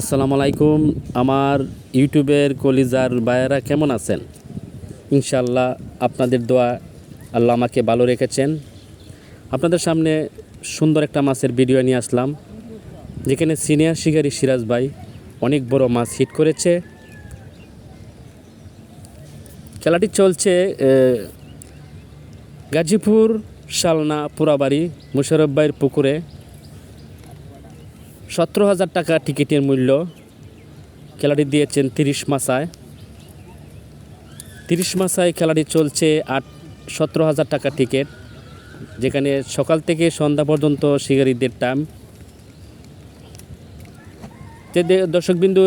আসসালামু আলাইকুম। আমার ইউটিউবের কলিজার বায়েরা কেমন আছেন? ইনশাল্লাহ আপনাদের দোয়া আল্লাহ আমাকে ভালো রেখেছেন। আপনাদের সামনে সুন্দর একটা মাছের ভিডিও নিয়ে আসলাম, যেখানে সিনিয়র শিকারী সিরাজ ভাই অনেক বড় মাছ হিট করেছে। খেলাটি চলছে গাজীপুর, শালনা, পুরাবাড়ি, মুশারফ ভাইয়ের পুকুরে। সতেরো হাজার টাকা টিকিটের মূল্য। খেলাটি দিয়েছেন তিরিশ মাসায়। তিরিশ মাসায় খেলাটি চলছে আট, সতেরো হাজার টাকা টিকিট, যেখানে সকাল থেকে সন্ধ্যা পর্যন্ত শিকারীদের টাইম। যে দর্শকবিন্দু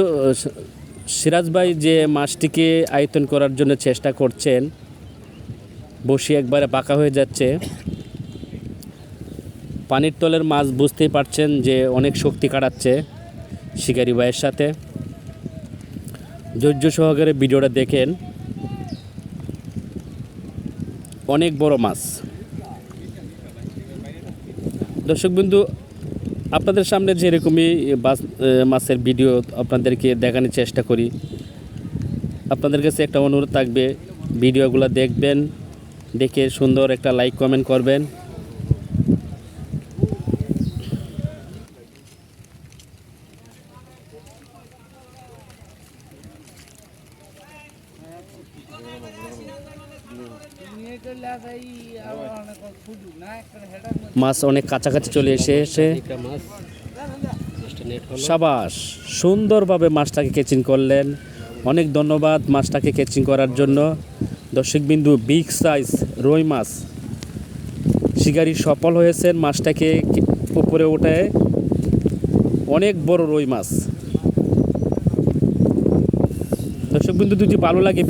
সিরাজ ভাই যে মাছটিকে আয়তন করার জন্য চেষ্টা করছেন, বসি একবারে পাকা হয়ে যাচ্ছে। পানির তলের মাছ বুঝতেই পারছেন যে অনেক শক্তি কাটাচ্ছে শিকারি ভাইয়ের সাথে। ধৈর্য সহকারে ভিডিওটা দেখেন। অনেক বড় মাছ। দর্শকবিন্দু আপনাদের সামনে যেরকমই মাছের ভিডিও আপনাদেরকে দেখানোর চেষ্টা করি, আপনাদের কাছে একটা অনুরোধ থাকবে, ভিডিওগুলো দেখবেন, দেখে সুন্দর একটা লাইক কমেন্ট করবেন। মাছ অনেক কাছাকাছি চলে এসে এসে সাবাস, সুন্দরভাবে মাছটাকে কেচিং করলেন। অনেক ধন্যবাদ মাছটাকে কেচিং করার জন্য। দর্শকবিন্দু বিগ সাইজ রুই মাছ। শিকারি সফল হয়েছেন মাছটাকে উপরে ওঠে অনেক বড় রুই মাছ। দর্শকবিন্দু, যদি ভালো লাগে